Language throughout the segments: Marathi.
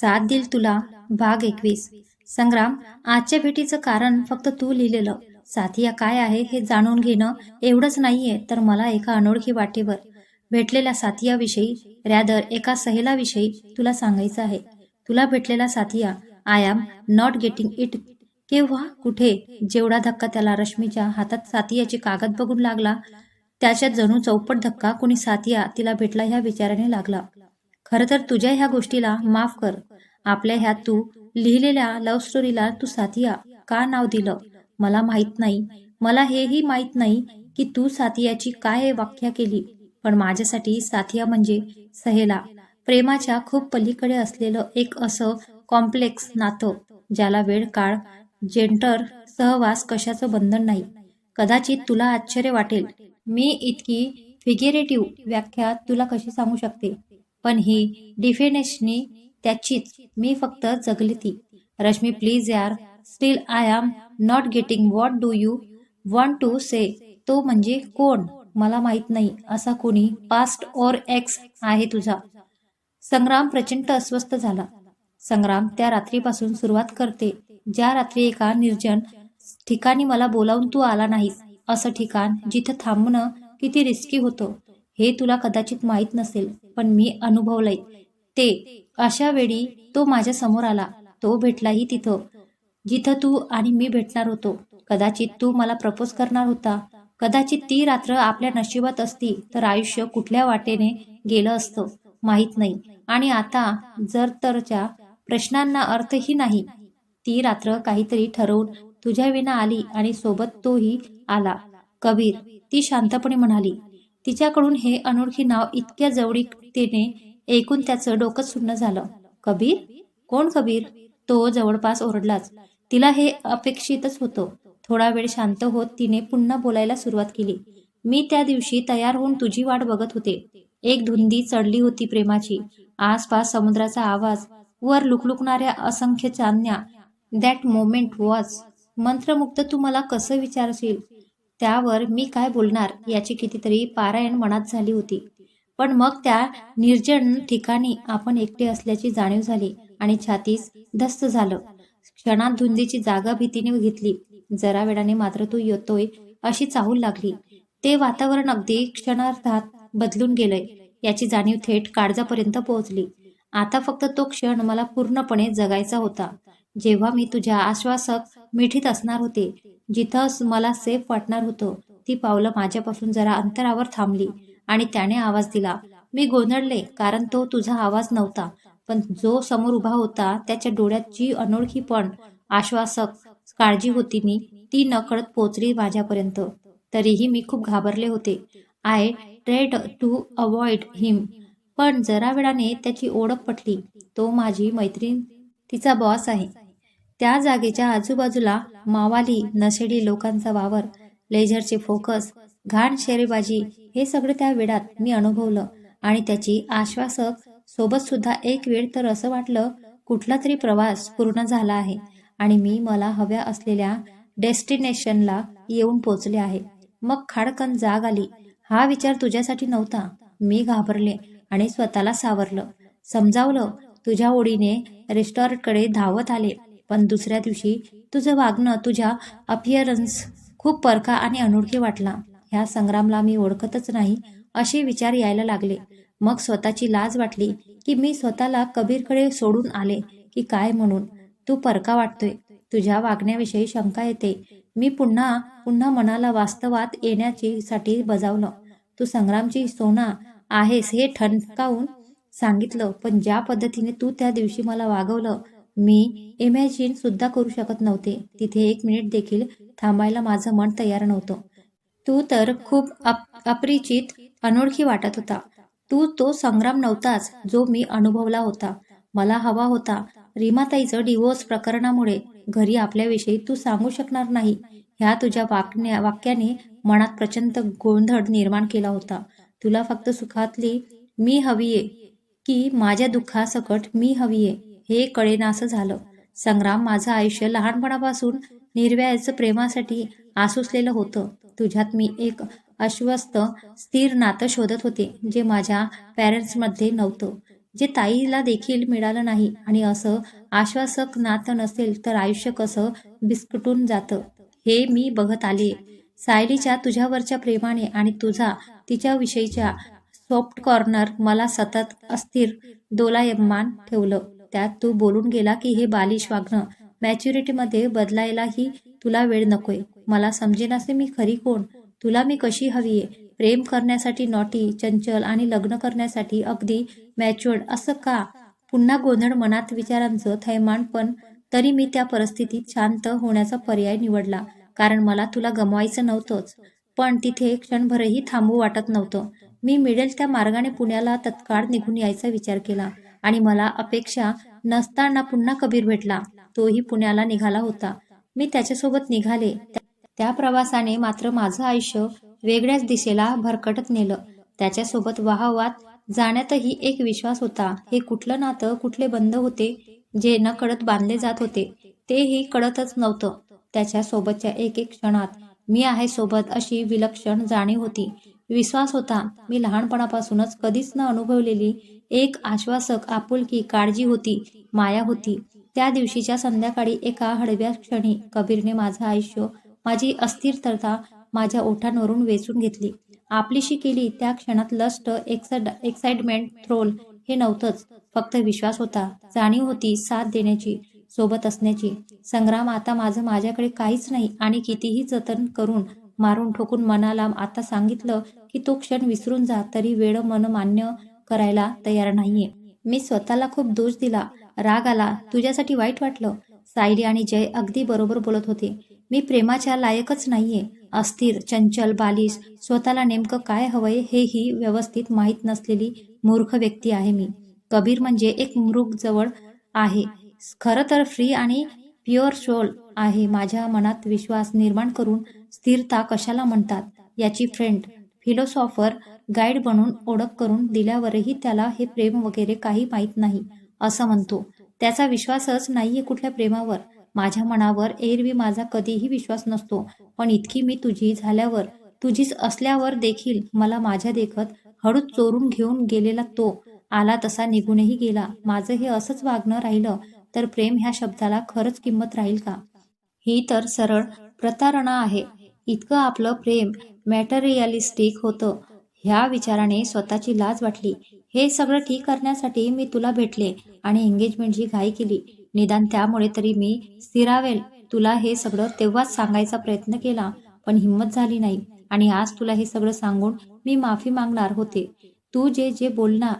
साथ दिल तुला भाग एकवीस. संग्राम आजच्या भेटीचं कारण फक्त तू लिहिलेलं. साथिया काय आहे हे जाणून घेणं एवढंच नाहीये तर मला एका अनोळखी वाटेवर. भेटलेल्या साथियाविषयी रॅदर एका सहेलाविषयी तुला सांगायचं आहे. तुला भेटलेला साथिया I am not getting it. केव्हा कुठे जेवढा धक्का त्याला रश्मीच्या हातात साथियाची कागद बघून लागला त्याच्यात जणू चौपट धक्का कोणी साथिया तिला भेटला ह्या विचाराने लागला. खरं तर तुझ्या ह्या गोष्टीला माफ कर. आपल्या ह्या तू लिहिलेल्या लव्ह स्टोरीला तू साथिया का नाव दिलं? मला माहीत नाही. मला हेही माहीत नाही की तू साथियाची काय व्याख्या केली. पण माझ्यासाठी साथिया म्हणजे सहेला. प्रेमाच्या खूप पलीकडे असलेलं एक असं कॉम्प्लेक्स नातं ज्याला वेळ काळ जेंटर सहवास कशाचं बंधन नाही. कदाचित तुला आश्चर्य वाटेल. मी इतकी फिगेरेटिव्ह व्याख्या तुला कशी सांगू शकते? पण ही डिफेनेशनी त्याचीच. मी फक्त जगली ती. रश्मी प्लीज यार. Still I am not getting what do you want to say तो म्हणजे कोण? मला माहीत नाही. असा कोणी पास्ट और एक्स आहे तुझा. संग्राम प्रचंड अस्वस्थ झाला. संग्राम त्या रात्रीपासून सुरुवात करते. ज्या रात्री एका निर्जन ठिकाणी मला बोलावून तू आला नाहीस असं ठिकाण जिथं थांबणं किती रिस्की होतं हे तुला कदाचित माहीत नसेल पण मी अनुभवलंय. ते. अशा वेळी तो माझ्यासमोर आला. तो भेटलाही तिथं. जिथं तू आणि मी भेटणार होतो. कदाचित तू मला प्रपोज करणार होता. कदाचित ती रात्र आपल्या नशिबात असती तर आयुष्य कुठल्या वाटेने गेलं असतं माहीत नाही. आणि आता जर तरच्या प्रश्नांना अर्थही नाही ती रात्र काहीतरी ठरवून तुझ्या विना आली आणि सोबत तोही आला. कबीर ती शांतपणे म्हणाली तिच्याकडून हे अनोळखी नाव इतक्या जवळीकतेने ऐकून त्याचं डोकं सुन्न झालं. कबीर? कोण कबीर? तो जवळपास ओरडलाच. तिला हे अपेक्षितच होतं. थोडा वेळ शांत होत तिने पुन्हा बोलायला सुरुवात केली. मी त्या दिवशी तयार होऊन तुझी वाट बघत होते. एक धुंदी चढली होती प्रेमाची. आसपास समुद्राचा आवाज वर लुकलुकणाऱ्या असंख्य चांदण्या. दॅट मोमेंट वॉज मंत्रमुक्त तू मला कसं विचारशील? त्यावर मी काय बोलणार? याची कितीतरी पारायण मनात झाली होती. पण मग त्या निर्जन ठिकाणी आपण एकटे असल्याची जाणीव झाली आणि छातीस धस्त झालं. क्षणात धुंदीची जागा भीतीने घेतली. जरा वेळाने मात्र तू येतोय अशी चाहूल लागली. ते वातावरण अगदी क्षणार्धात बदलून गेलंय. याची जाणीव थेट काळजापर्यंत पोहोचली. आता फक्त तो क्षण मला पूर्णपणे जगायचा होता. जेव्हा मी तुझ्या आश्वासक मिठीत असणार होते जिथं मला सेफ वाटणार होतं ती पावलं माझ्यापासून जरा अंतरावर थांबली. आणि त्याने आवाज दिला मी गोंधळले कारण तो तुझा आवाज नव्हता. पण जो समोर उभा होता त्याच्या डोळ्यात जी अनोळखीपण आश्वासक काळजी होती मी ती नकळत पोचली माझ्यापर्यंत. तरीही मी खूप घाबरले होते. I tried to avoid him पण जरा वेळाने त्याची ओळख पटली. तो माझी मैत्रीण तिचा बॉस आहे. त्या जागेच्या आजूबाजूला मावाली नशेडी लोकांचा वावर लेझरचे फोकस घाण शेरेबाजी हे सगळं त्या वेळात मी अनुभवलं. आणि त्याची आश्वासक सोबत सुद्धा एक वेळ तर असं वाटलं कुठला तरी प्रवास पूर्ण झाला आहे आणि मी मला हव्या असलेल्या डेस्टिनेशनला येऊन पोचले आहे. मग खाडकन जाग आली. हा विचार तुझ्यासाठी नव्हता. मी घाबरले आणि स्वतःला सावरलं. समजावलं तुझ्या ओढीने रेस्टॉरंटकडे धावत आले. पण दुसऱ्या दिवशी तुझं वागणं तुझ्या अपिअरन्स खूप परका आणि अनोळखी वाटला. ह्या संग्रामला मी ओळखतच नाही असे विचार यायला लागले. मग स्वतःची लाज वाटली की मी स्वतःला कबीरकडे सोडून आले की काय म्हणून? तू परका वाटतोय. तुझ्या वागण्याविषयी शंका येते. मी पुन्हा पुन्हा मनाला वास्तवात येण्याची साठी बजावलं. तू संग्रामची सोना आहेस हे ठणकावून सांगितलं पण ज्या पद्धतीने तू त्या दिवशी मला वागवलं मी इमॅजिन सुद्धा करू शकत नव्हते. तिथे एक मिनिट देखील थांबायला माझं मन तयार नव्हतं. तू तर खूप अप अपरिचित अनोळखी वाटत होता. तू तो संग्राम नव्हताच जो मी अनुभवला होता. मला हवा होता रीमाताईचं डिवोर्स प्रकरणामुळे घरी आपल्याविषयी तू सांगू शकणार नाही ह्या तुझ्या वाकण्या वाक्याने मनात प्रचंड गोंधळ निर्माण केला होता. तुला फक्त सुखातली मी हवीये की माझ्या दुःखासकट मी हवीये हे कळेनासं झालं. संग्राम माझं आयुष्य लहानपणापासून निर्व्याज प्रेमासाठी आसुसलेलं होतं. तुझ्यात मी एक अश्वस्त स्थिर नातं शोधत होते जे माझ्या पॅरेंट्समध्ये नव्हतं. जे ताईला देखील मिळालं नाही आणि असं आश्वासक नातं नसेल तर आयुष्य कसं बिस्कटून जातं हे मी बघत आले. सायलीच्या तुझ्यावरच्या प्रेमाने आणि तुझा तिच्याविषयीच्या सॉफ्ट कॉर्नर मला सतत अस्थिर दोलायमान ठेवलं. त्यात तू बोलून गेला की हे बालिश वागणं मॅच्युरिटीमध्ये बदलायलाही तुला वेळ नकोय. मला समजेनासे मी खरी कोण? तुला मी कशी हवीये प्रेम करण्यासाठी नॉटी चंचल आणि लग्न करण्यासाठी अगदी मॅच्युअर्ड असं का? पुन्हा गोंधळ मनात विचारांचं थैमान पण तरी मी त्या परिस्थितीत शांत होण्याचा पर्याय निवडला. कारण मला तुला गमवायचं नव्हतंच. पण तिथे क्षणभरही थांबू वाटत नव्हतं. मी मिळेल त्या मार्गाने पुण्याला तत्काळ निघून यायचा विचार केला आणि मला अपेक्षा नसताना पुन्हा कबीर भेटला. तोही पुण्याला निघाला होता. मी त्याच्यासोबत निघाले. त्या- प्रवासाने मात्र माझं आयुष्य वेगळ्याच दिशेला भरकटत नेलं. त्याच्यासोबत वाहवात जाण्यातही एक विश्वास होता. हे कुठलं नातं कुठले बंद होते जे न कळत बांधले जात होते तेही कळतच नव्हतं. त्याच्या सोबतच्या एक एक क्षणात मी आहे सोबत अशी विलक्षण जाणीव होती. विश्वास होता. मी लहानपणापासूनच कधीच न अनुभवलेली एक आश्वासक आपुलकी काळजी होती माया होती. त्या दिवशीच्या संध्याकाळी एका हळव्या क्षणी कबीरने माझं आयुष्य माझी अस्थिरता माझ्या ओठांवरून वेचून घेतली. आपलीशी केली त्या क्षणात लस्ट एक्साइटमेंट थ्रोल हे नव्हतंच फक्त विश्वास होता. जाणीव होती साथ देण्याची सोबत असण्याची. संग्राम आता माझं माझ्याकडे काहीच नाही आणि कितीही जतन करून मारून ठोकून मनाला आता सांगितलं की तो क्षण विसरून जा तरी वेळ मन मान्य करायला तयार नाहीये. मी स्वतःला खूप दोष दिला. राग आला. तुझ्यासाठी वाईट वाटलं. सायली आणि जय अगदी बरोबर बोलत होते. मी प्रेमाच्या लायकच नाहीये. अस्थिर चंचल बालिश स्वतःला नेमकं काय हवंय हेही व्यवस्थित माहीत नसलेली मूर्ख व्यक्ती आहे मी. कबीर म्हणजे एक मृग जवळ आहे. खरं तर फ्री आणि प्युअर सोल आहे. माझ्या मनात विश्वास निर्माण करून स्थिरता कशाला म्हणतात? याची फ्रेंड फिलोसॉफर गाईड बनून ओळख करून दिल्यावरही त्याला हे प्रेम वगैरे काही माहीत नाही असं म्हणतो. त्याचा विश्वासच नाहीये कुठल्या प्रेमावर. माझ्या मनावर एरवी माझा कधीही विश्वास नसतो. पण इतकी मी तुझी झाल्यावर तुझीच असल्यावर देखील मला माझ्या देखत हळूच चोरून घेऊन गेलेला तो आला तसा निघूनही गेला. माझं हे असंच वागणं राहिलं तर प्रेम ह्या शब्दाला खरंच किंमत राहील का? ही तर सरळ प्रतारणा आहे. इतकं आपलं प्रेम मॅटरियलिस्टिक होतं. ह्या विचाराने स्वतःची लाज वाटली. हे सगळं ठीक करण्यासाठी मी तुला भेटले आणि एंगेजमेंटची घाई केली. निदान त्यामुळे तरी मी स्थिरावेल. तुला हे सगळं तेव्हाच सांगायचा प्रयत्न केला पण हिंमत झाली नाही. आणि आज तुला हे सगळं सांगून मी माफी मागणार होते. तू जे जे बोलणार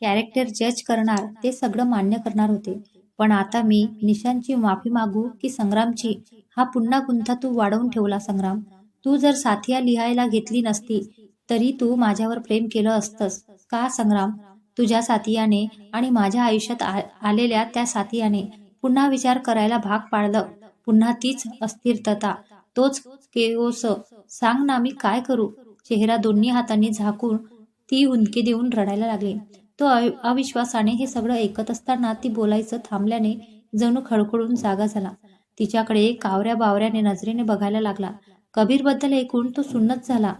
कॅरेक्टर जज करणार ते सगळं मान्य करणार होते. पण आता मी निशांची माफी मागू की संग्रामची? हा पुन्हा गुंता तू वाढवून ठेवला संग्राम. तू जर साथिया लिहायला घेतली नसती तरी तू माझ्यावर प्रेम केलं असतंस. का संग्राम? तुझ्या साथियाने आणि माझ्या आयुष्यात आ- आलेल्या त्या साथियाने पुन्हा विचार करायला भाग पाडलं. पुन्हा तीच अस्थिरता तोच केओस. सांग ना मी काय करू? चेहरा दोन्ही हातांनी झाकून ती हुंदकी देऊन रडायला लागली. तो अविश्वासाने हे सगळं ऐकत असताना ती बोलायचं थांबल्याने जणू खडखडून जागा झाला. तिच्याकडे कावऱ्या बावऱ्याने नजरेने बघायला लागला. कबीरबद्दल ऐकून तो सुन्नत झाला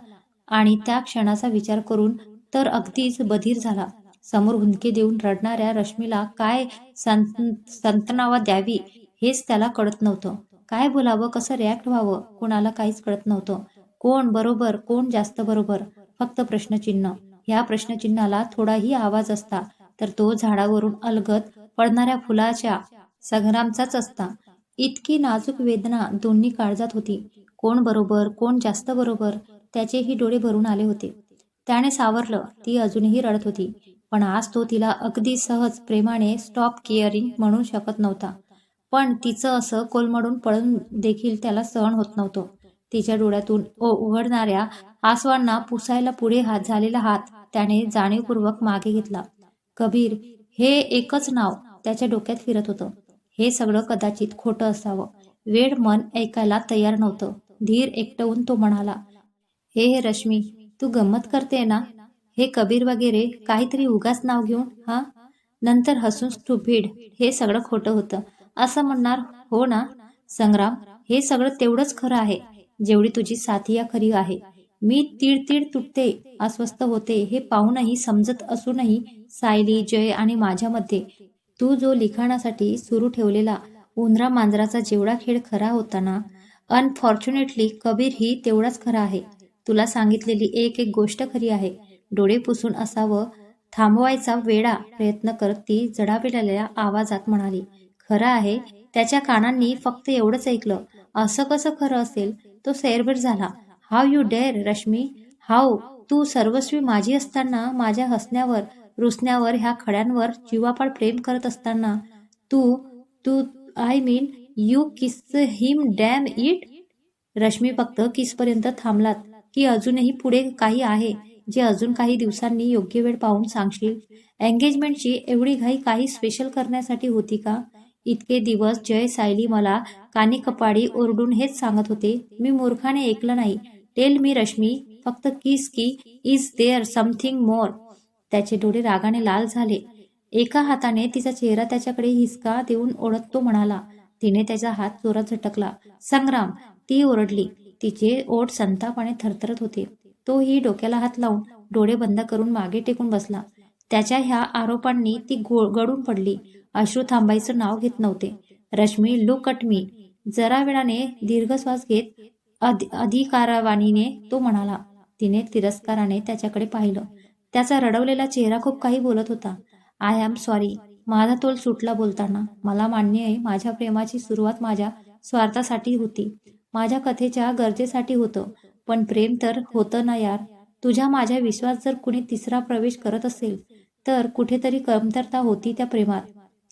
आणि त्या क्षणाचा विचार करून तर अगदीच बधीर झाला. समोर हुंदके देऊन रडणाऱ्या रश्मीला काय संतनावा द्यावी हेच त्याला कळत नव्हतं. काय बोलावं कसं रिॲक्ट व्हावं कोणाला काहीच कळत नव्हतं. कोण बरोबर कोण जास्त बरोबर? फक्त प्रश्नचिन्ह. ह्या प्रश्नचिन्हाला थोडाही आवाज असता तर तो झाडावरून अलगत पडणाऱ्या फुलाच्या संग्रामचाच असता. इतकी नाजूक वेदना दोन्ही काळजात होती. कोण बरोबर कोण जास्त बरोबर त्याचेही डोळे भरून आले होते. त्याने सावरलं ती अजूनही रडत होती. पण आज तो तिला अगदी सहज प्रेमाने स्टॉप केअरिंग म्हणू शकत नव्हता. पण तिचं असं कोलमडून पळून देखील त्याला सहन होत नव्हतं. तिच्या डोळ्यातून ओ- उघडणाऱ्या आसवांना पुसायला पुढे हात झालेला हात त्याने जाणीवपूर्वक मागे घेतला. कबीर हे एकच नाव त्याच्या डोक्यात फिरत होतं. हे सगळं कदाचित खोटं असावं. वेळ मन ऐकायला तयार नव्हतं. धीर एकटवून तो म्हणाला हे हे रश्मी तू गंमत करते ना? हे कबीर वगैरे काहीतरी उगाच नाव घेऊन हा? नंतर हसून स्टुपिड हे सगळं खोटं होतं. असं म्हणणार हो ना? संग्राम हे सगळं तेवढंच खरं आहे जेवढी तुझी साथिया खरी आहे. मी तीड तीड तुटते अस्वस्थ होते हे पाहूनही समजत असूनही सायली जय आणि माझ्यामध्ये तू जो लिखाणासाठी सुरू ठेवलेला उंदरा मांजराचा जेवढा खेळ खरा होता ना अनफॉर्च्युनेटली कबीर ही तेवढाच खरा आहे. तुला सांगितलेली एक एक गोष्ट खरी आहे. डोळे पुसून असावं. थांबवायचा वेळा प्रयत्न करत ती जडाविलेल्या आवाजात म्हणाली खरं आहे त्याच्या कानांनी फक्त एवढंच ऐकलं. असं कसं खरं असेल? तो सैरभर झाला. How you dare Rashmi. How तू सर्वस्वी माझी असताना माझ्या हसण्यावर रुसण्यावर ह्या खड्यांवर जीवापाड प्रेम करत असताना. तू तू I mean you kiss him damn it? Rashmi फक्त किसपर्यंत थांबलात की अजूनही पुढे काही आहे. जे अजून काही दिवसांनी योग्य वेळ पाहून सांगशील? एंगेजमेंटची एवढी घाई काही स्पेशल करण्यासाठी होती का? इतके दिवस जय सायली मला कानी कपाडी ओरडून हेच सांगत होते. मी मूर्खाने ऐकलं नाही. टेल मी रश्मी फक्त किस की इज देअर समथिंग मोर त्याचे डोळे रागाने लाल झाले. एका हाताने तिचा चेहरा त्याच्याकडे हिसका देऊन ओढत तो म्हणाला. तिने त्याचा हात जोरात झटकला. संग्राम ती ओरडली. तिचे ओठ संतापाने थरथरत होते. तोही डोक्याला हात लावून डोळे बंद करून मागे टेकून बसला. त्याच्या ह्या आरोपांनी ती गो गळून पडली. अश्रू थांबायचं नाव घेत नव्हते. रश्मी लुक अट मी जरा वेळाने दीर्घ श्वास घेत अधिकारवाणीने तो म्हणाला तिने तिरस्काराने त्याच्याकडे पाहिलं. त्याचा रडवलेला चेहरा खूप काही बोलत होता. I am sorry. माझा तोल सुटला बोलताना. मला मान्य आहे माझ्या प्रेमाची सुरुवात माझ्या स्वार्थासाठी होती. माझ्या कथेच्या गरजेसाठी होतं. पण प्रेम तर होतं ना यार. तुझ्या माझ्या विश्वास जर कुणी तिसरा प्रवेश करत असेल तर कुठेतरी कमतरता होती त्या प्रेमात.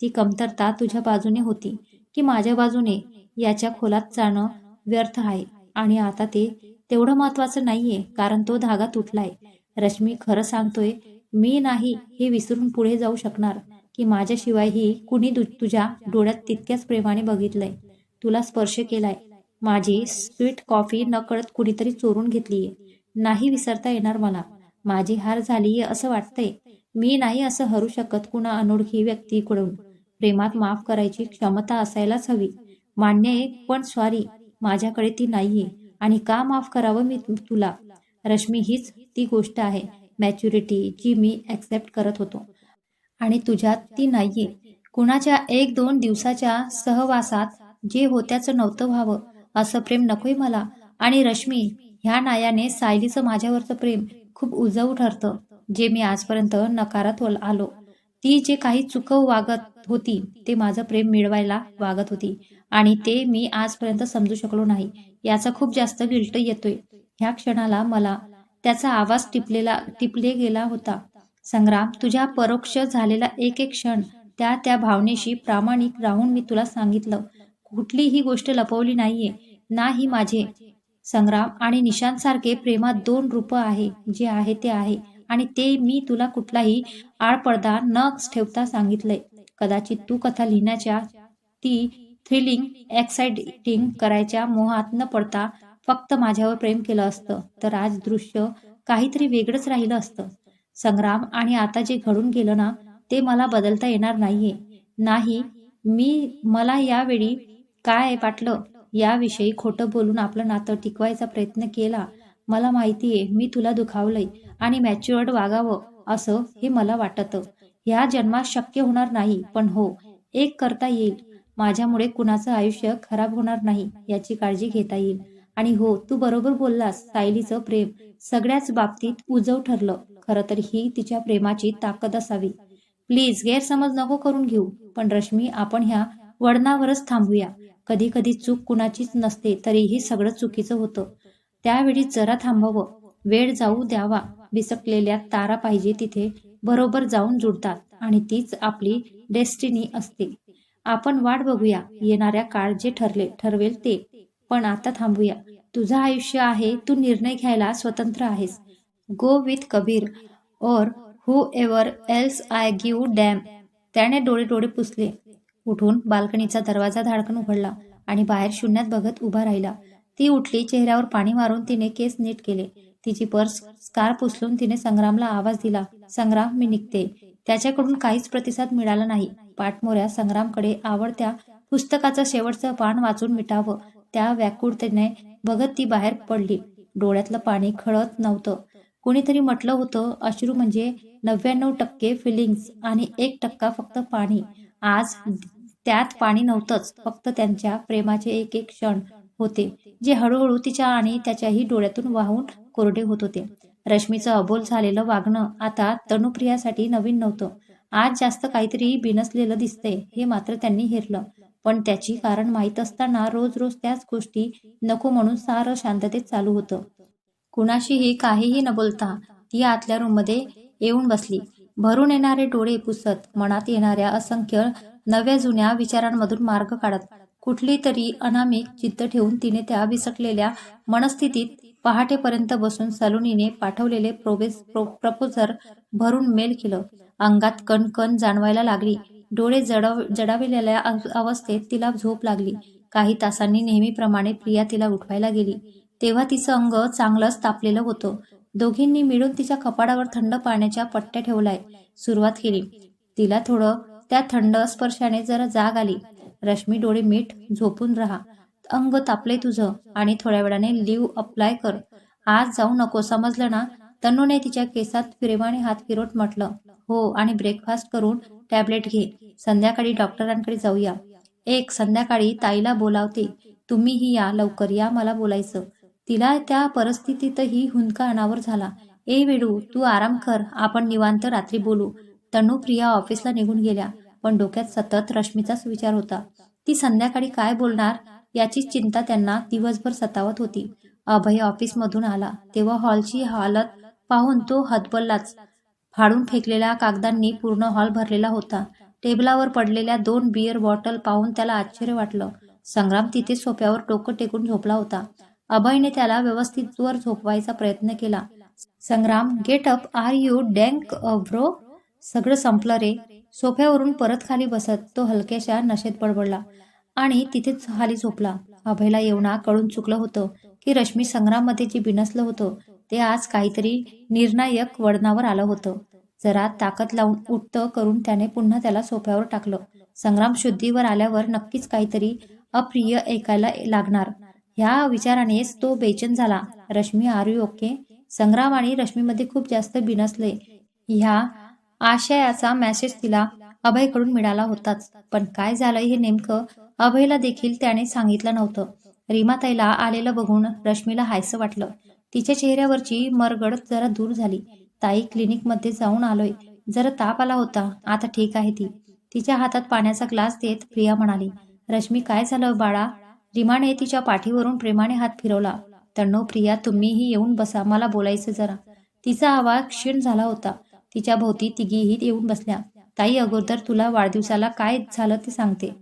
ती कमतरता तुझ्या बाजूने होती की माझ्या बाजूने याच्या खोलात जाणं व्यर्थ आहे. आणि आता ते तेवढं महत्वाचं नाहीये कारण तो धागा तुटलाय. रश्मी खरं सांगतोय मी नाही हे विसरून पुढे जाऊ शकणार की माझ्याशिवायही कुणी दु- तुझ्या डोळ्यात तितक्याच प्रेमाने बघितलंय. तुला स्पर्श केलाय माझी स्वीट कॉफी नकळत कुणीतरी चोरून घेतलीये. नाही विसरता येणार मला. माझी हार झालीये असं वाटतंय. मी नाही असं हरू शकत कुणा अनोळखी व्यक्तीकडून. प्रेमात माफ करायची क्षमता असायलाच हवी. मान्य आहे पण स्वारी माझ्याकडे ती नाहीये. आणि का माफ करावं मी तुला? रश्मी हीच ती गोष्ट आहे. मॅच्युरिटी जी मी ॲक्सेप्ट करत होतो. आणि तुझ्यात ती नाहीये. कुणाच्या एक दोन दिवसाच्या सहवासात जे होत्याचं नव्हतं व्हावं असं प्रेम नकोय मला. आणि रश्मी ह्या नायाने सायलीचं माझ्यावरचं प्रेम खूप उजव ठरतं जे मी आजपर्यंत नकारात आलो. ती जे काही चुकव वागत होती ते माझं प्रेम मिळवायला वागत होती. आणि ते मी आजपर्यंत समजू शकलो नाही. याचा खूप जास्त गिल्ट येतोय. ह्या क्षणाला मला त्याचा आवाज टिपलेला टिपले गेला होता. संग्राम तुझ्या परोक्ष झालेला एक एक क्षण त्या त्या भावनेशी प्रामाणिक राहून मी तुला सांगितलं. कुठलीही गोष्ट लपवली नाहीये. नाही माझे. संग्राम आणि निशांत सारखे प्रेमात दोन रूप आहे जे आहे ते आहे. आणि ते मी तुला कुठलाही आळपडदा न ठेवता सांगितलंय. कदाचित तू कथा लिहिण्याच्या ती थ्रिलिंग एक्साइटिंग करायच्या मोहात न पडता फक्त माझ्यावर प्रेम केलं असतं. तर आज दृश्य काहीतरी वेगळंच राहिलं असतं. संग्राम आणि आता जे घडून गेलं ना ते मला बदलता येणार नाहीये. नाही मी मला यावेळी काय वाटलं याविषयी खोटं बोलून आपलं नातं टिकवायचा प्रयत्न केला. मला माहितीये मी तुला दुखावलंय आणि मॅच्युअर्ड वागावं असं हे मला वाटतं. ह्या जन्मात शक्य होणार नाही पण हो एक करता येईल. माझ्यामुळे कुणाचं आयुष्य खराब होणार नाही याची काळजी घेता येईल. आणि हो तू बरोबर बोललास सायलीचं प्रेम. सगळ्याच बाबतीत उजव ठरलं. खरं तर ही तिच्या प्रेमाची ताकद असावी. प्लीज गैरसमज नको करून घेऊ पण रश्मी आपण ह्या वळणावरच थांबूया. कधी कधी चूक कुणाचीच नसते तरीही सगळं चुकीचं होतं. त्यावेळी जरा थांबावं. वेळ जाऊ द्यावा. बिसकलेल्या तारा पाहिजे तिथे. बरोबर जाऊन जुडतात. आणि तीच आपली डेस्टिनी असते. आपण वाट बघूया. येणाऱ्या काळ जे ठरले ठरवेल ते. पण आता थांबूया. तुझं आयुष्य आहे. तू निर्णय घ्यायला स्वतंत्र आहेस. गो विथ कबीर और whoever else I give damn त्याने डोळे डोळे पुसले. उठून बाल्कनीचा दरवाजा धाडकन उघडला आणि बाहेर शून्यात बघत उभा राहिला. ती उठली चेहऱ्यावर पाणी मारून तिने केस नीट केले. तिची पर्स स्कार्फ उचलून तिने संग्रामला आवाज दिला संग्राम मी निघते. त्याच्याकडून काहीच प्रतिसाद मिळाला नाही पाठमोऱ्या संग्रामकडे आवडत्या पुस्तकाचं शेवटचं पान वाचून मिटावं त्या व्याकुळतेने बघत ती बाहेर पडली. डोळ्यातलं पाणी खळत नव्हतं. कोणीतरी म्हटलं होतं अश्रू म्हणजे नव्याण्णव टक्के फिलिंग्स आणि एक टक्का फक्त पाणी. आज त्यात पाणी नव्हतंच फक्त त्यांच्या प्रेमाचे एक एक क्षण होते जे हळूहळू तिच्या आणि त्याच्याही डोळ्यातून वाहून कोरडे होत होते. रश्मीचं अबोल झालेलं वागणं आता तनुप्रियासाठी नवीन नव्हतं. आज जास्त काहीतरी बिनसलेलं दिसतंय हे मात्र त्यांनी हेरलं. पण त्याची कारण माहीत असताना रोज रोज त्याच गोष्टी नको म्हणून सारं शांततेत चालू होतं. कुणाशीही काहीही न बोलता ती आतल्या रूममध्ये येऊन बसली. भरून येणारे डोळे पुसत मनात येणाऱ्या असंख्य नव्या जुन्या विचारांमधून मार्ग काढत कुठली तरी अनामिक चित्त ठेवून तिने त्या विसकलेल्या मनस्थितीत पहाटेपर्यंत बसून सलोनीने पाठवलेले प्रोबेस प्रो प्रपोजर भरून मेल केलं. अंगात कणकण जाणवायला लागली. डोळे जडव जडाविलेल्या अव- अवस्थेत तिला झोप लागली. काही तासांनी नेहमीप्रमाणे प्रिया तिला उठवायला गेली. तेव्हा तिचं अंग चांगलंच तापलेलं होतं. दोघींनी मिळून तिच्या कपाडावर थंड पाण्याच्या पट्ट्या ठेवलाय. सुरुवात केली. तिला थोडं त्या थंड स्पर्शाने जरा जाग आली. रश्मी डोळे मीठ झोपून राहा. अंग तापले तुझं आणि थोड्या वेळाने लिव्ह अप्लाय कर. आज जाऊ नको समजलं ना? तनूने तिच्या केसात प्रेमाने हात फिरवत म्हटलं. हो आणि ब्रेकफास्ट करून टॅबलेट घे. संध्याकाळी डॉक्टरांकडे जाऊया. एक संध्याकाळी ताईला बोलावते. तुम्हीही या लवकर या मला बोलायचं. तिला त्या परिस्थितीतही हुंदका अनावर झाला. ए वेडू तू आराम कर आपण निवांत रात्री बोलू. तनू प्रिया ऑफिसला निघून गेल्या पण डोक्यात सतत रश्मीचाच विचार होता. ती संध्याकाळी काय बोलणार? याची चिंता त्यांना दिवसभर सतावत होती. अभय ऑफिसमधून आला. तेव्हा हॉलची हालत पाहून तो हतबललाच. फाडून फेकलेल्या कागदांनी पूर्ण हॉल भरलेला होता. टेबलावर पडलेल्या दोन बियर बॉटल पाहून त्याला आश्चर्य वाटलं. संग्राम तिथे सोप्यावर डोकं टेकून झोपला होता. अभयने त्याला व्यवस्थित वर झोपवायचा प्रयत्न केला. Sangram get up are you डँक अव्रो सगळं संपलं रे. सोफ्यावरून परत खाली बसत तो हलक्याशा नशेत बडबडला आणि तिथेच खाली झोपला. अभयला येवणा कळून चुकलं होतं की रश्मी संग्राममध्ये जे बिनसलं होतं ते आज काहीतरी निर्णायक वळणावर आलं होतं. जरा ताकद लावून उठतं करून त्याने पुन्हा त्याला सोफ्यावर टाकलं. संग्राम शुद्धीवर आल्यावर नक्कीच काहीतरी अप्रिय ऐकायला लागणार. ह्या विचारानेच तो बेचैन झाला. Rashmi are you okay Sangram आणि रश्मीमध्ये खूप जास्त बिनसले ह्या आशयाचा मेसेज तिला अभयकडून मिळाला होताच. पण काय झालं हे नेमकं अभयला देखील त्याने सांगितलं नव्हतं. रीमाताईला आलेलं बघून रश्मीला हायसं वाटलं. तिच्या चेहऱ्यावरची मरगड जरा दूर झाली. ताई क्लिनिकमध्ये जाऊन आलोय. जरा ताप आला होता. आता ठीक आहे ती. तिच्या हातात पाण्याचा ग्लास देत प्रिया म्हणाली रश्मी काय झालं बाळा? रिमाने तिच्या पाठीवरून प्रेमाने हात फिरवला. तण्णव प्रिया तुम्हीही येऊन बसा. मला बोलायचं जरा. तिचा आवाज क्षीण झाला होता. तिच्या भोवती तिघीही येऊन बसल्या. ताई अगोदर तुला वाढदिवसाला काय झालं ते सांगते.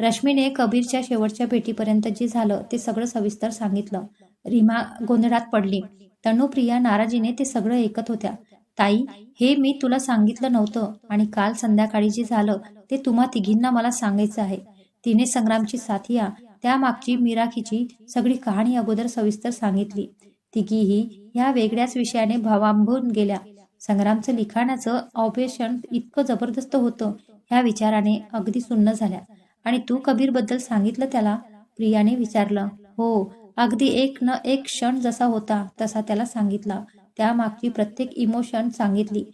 रश्मीने कबीरच्या शेवटच्या भेटीपर्यंत जे झालं ते सगळं सविस्तर सांगितलं. रीमा गोंधळात पडली. तनुप्रिया नाराजीने ते सगळं ऐकत होत्या. ताई हे मी तुला सांगितलं नव्हतं आणि काल संध्याकाळी जे झालं ते तुम्हा तिघींना मला सांगायचं आहे. तिने संग्रामची साथिया त्यामागची मिराखीची सगळी कहाणी अगोदर सविस्तर सांगितली. तिघीही ह्या वेगळ्याच विषयाने भावांबून गेल्या. संग्रामचं लिखाणाचं ऑपरेशन इतकं जबरदस्त होतं ह्या विचाराने अगदी सुन्न झाल्या. आणि तू कबीरबद्दल सांगितलं त्याला? प्रियाने विचारलं. हो अगदी एक न एक क्षण जसा होता तसा त्याला सांगितला. त्यामागची प्रत्येक इमोशन सांगितली.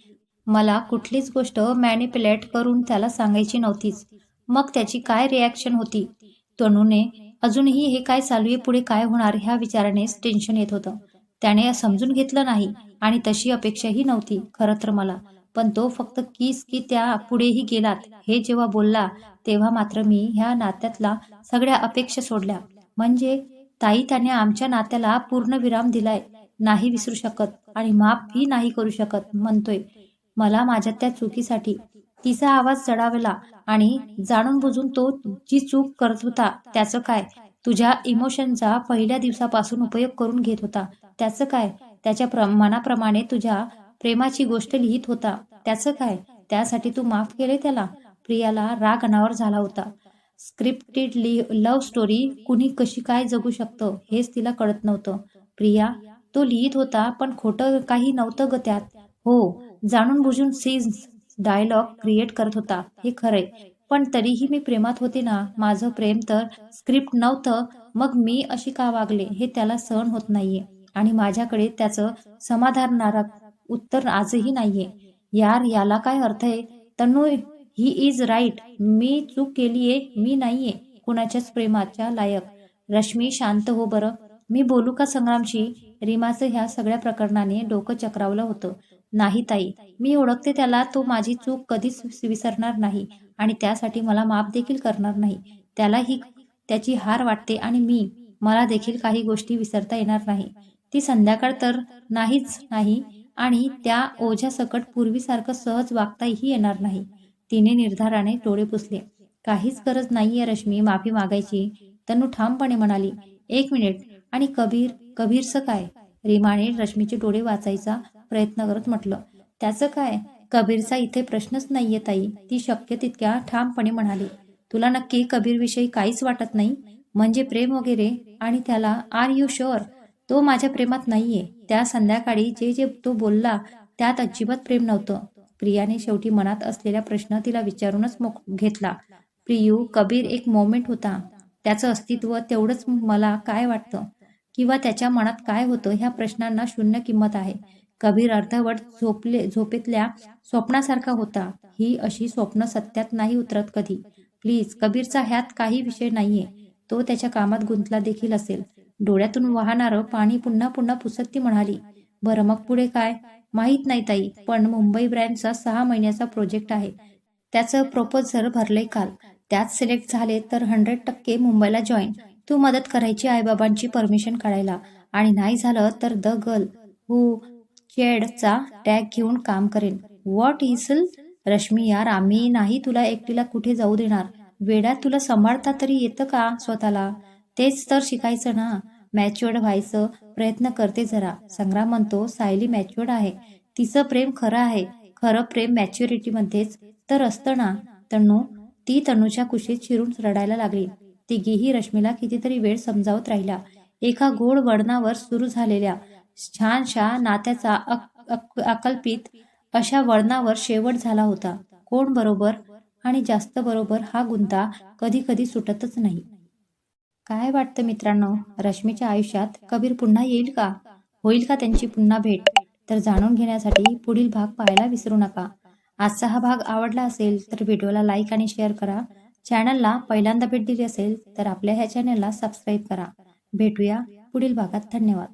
मला कुठलीच गोष्ट मॅनिप्युलेट करून त्याला सांगायची नव्हतीच. मग त्याची काय रिॲक्शन होती? तनूने अजूनही हे काय चालू आहे पुढे काय होणार ह्या विचारानेच टेन्शन येत होतं. त्याने समजून घेतलं नाही आणि तशी अपेक्षाही नव्हती खरं तर मला. पण तो फक्त किस की त्या पुढेही गेलात हे जेव्हा बोलला तेव्हा मात्र मी ह्या नात्यातला सगळ्या अपेक्षा सोडल्या. म्हणजे ताई त्याने आमच्या नात्याला पूर्ण विराम दिलाय नाही विसरू शकत आणि माफही नाही करू शकत म्हणतोय. मला माझ्या त्या चुकीसाठी तिचा आवाज चढावला आणि जाणून बुजून तो जी चूक करत होता त्याचं काय? तुझ्या इमोशनचा पहिल्या दिवसापासून उपयोग करून घेत होता. त्याचं काय? त्याच्या प्र मनाप्रमाणे तुझ्या प्रेमाची गोष्ट लिहित होता. त्याचं काय? त्यासाठी तू माफ केले त्याला? प्रियाला राग अनावर झाला होता. स्क्रिप्टेड लि लव्ह स्टोरी कुणी कशी काय जगू शकतं हेच तिला कळत नव्हतं. प्रिया तो लिहित होता पण खोटं काही नव्हतं ग त्यात. हो जाणून बुजून सीन्स डायलॉग क्रिएट करत होता हे खरंय. पण तरीही मी प्रेमात होते ना माझं प्रेम तर स्क्रिप्ट नव्हतं मग मी अशी का वागले हे त्याला सहन होत नाहीये. आणि माझ्याकडे त्याचं समाधानकारक उत्तर आजही नाहीये. यार याला काय अर्थ आहे? तनु ही इज राईट मी चूक केलीये मी नाहीये कुणाच्याच प्रेमाच्या लायक. रश्मी शांत हो बरं. मी बोलू का संग्रामशी? रीमाचं ह्या सगळ्या प्रकरणाने डोकं चक्रावलं होतं. नाही ताई मी ओळखते त्याला तो माझी चूक कधीच विसरणार नाही आणि त्यासाठी मला माफ देखील करणार नाही. त्याला ही त्याची हार वाटते आणि मी मला देखील काही गोष्टी विसरता येणार नाही. ती संध्याकाळ तर नाहीच नाही आणि त्या ओझ्यासकट पूर्वीसारखं सहज वागताही येणार नाही. तिने निर्धाराने डोळे पुसले. काहीच गरज नाहीये रश्मी माफी मागायची. तनू ठामपणे म्हणाली एक मिनिट आणि कबीर कबीरचं काय? रीमाने रश्मीचे डोळे वाचायचा प्रयत्न करत म्हटलं. त्याचं काय? कबीरचा इथे प्रश्नच नाहीये ताई. ती शक्य तितक्या ठामपणे म्हणाली. तुला नक्की कबीरविषयी काहीच वाटत नाही? म्हणजे प्रेम वगैरे? आणि त्याला आर यू शुअर? तो माझ्या प्रेमात नाहीये. त्या संध्याकाळी जे जे तो बोलला त्यात अजिबात प्रेम नव्हतं. प्रियाने शेवटी मनात असलेला प्रश्न तिला विचारूनच मोक घेतला. प्रियू कबीर एक मोमेंट होता. त्याचं अस्तित्व तेवढंच मला काय वाटतं? किंवा त्याच्या मनात काय होतं? ह्या प्रश्नांना शून्य किंमत आहे. कबीर अर्धवट झोपले झोपेतल्या स्वप्नासारखा होता. ही अशी स्वप्न सत्यात नाही उतरत कधी. प्लीज कबीरचा ह्यात काही विषय नाहीये. तो त्याच्या कामात गुंतला देखील असेल. डोळ्यातून वाहणारं पाणी पुन्हा पुन्हा पुसत ती म्हणाली बरं मग पुढे काय? माहीत नाही ताई पण मुंबई ब्रँडचा सहा महिन्याचा प्रोजेक्ट आहे. त्याचं प्रपोजल भरलंय काल. त्यात सिलेक्ट झाले तर हंड्रेड टक्के मुंबईला जॉईन. तू मदत करायची आईबाबांची परमिशन काढायला. आणि नाही झालं तर द गर्ल. हू केडचा टॅग घेऊन काम करेन. व्हॉट इसल रश्मी यार? आम्ही नाही तुला एकटीला कुठे जाऊ देणार? वेड्यात तुला सांभाळता तरी येतं का स्वतःला? तेच तर शिकायचं ना. मॅच्युअर्ड व्हायचं प्रयत्न करते जरा. संग्राम म्हणतो सायली मॅच्युअर्ड आहे. तिचं प्रेम खरं आहे. खरं प्रेम मॅच्युरिटीमध्येच तर असतं ना. तणू ती तणूच्या कुशीत शिरून रडायला लागली. तिघीही रश्मीला कितीतरी वेळ समजावत राहिला एका गोड वळणावर सुरू झालेल्या छानशा नात्याचा अक- अक- अकल्पित अशा वळणावर शेवट झाला होता. कोण बरोबर आणि जास्त बरोबर हा गुंता कधी कधी सुटतच नाही. काय वाटतं मित्रांनो? रश्मीच्या आयुष्यात कबीर पुन्हा येईल का? होईल का त्यांची पुन्हा भेट? तर जाणून घेण्यासाठी पुढील भाग पाहायला विसरू नका. आजचा हा भाग आवडला असेल तर व्हिडिओला लाईक आणि शेअर करा. चॅनलला पहिल्यांदा भेट दिली असेल तर आपल्या ह्या चॅनलला सबस्क्राईब करा. भेटूया पुढील भागात. धन्यवाद.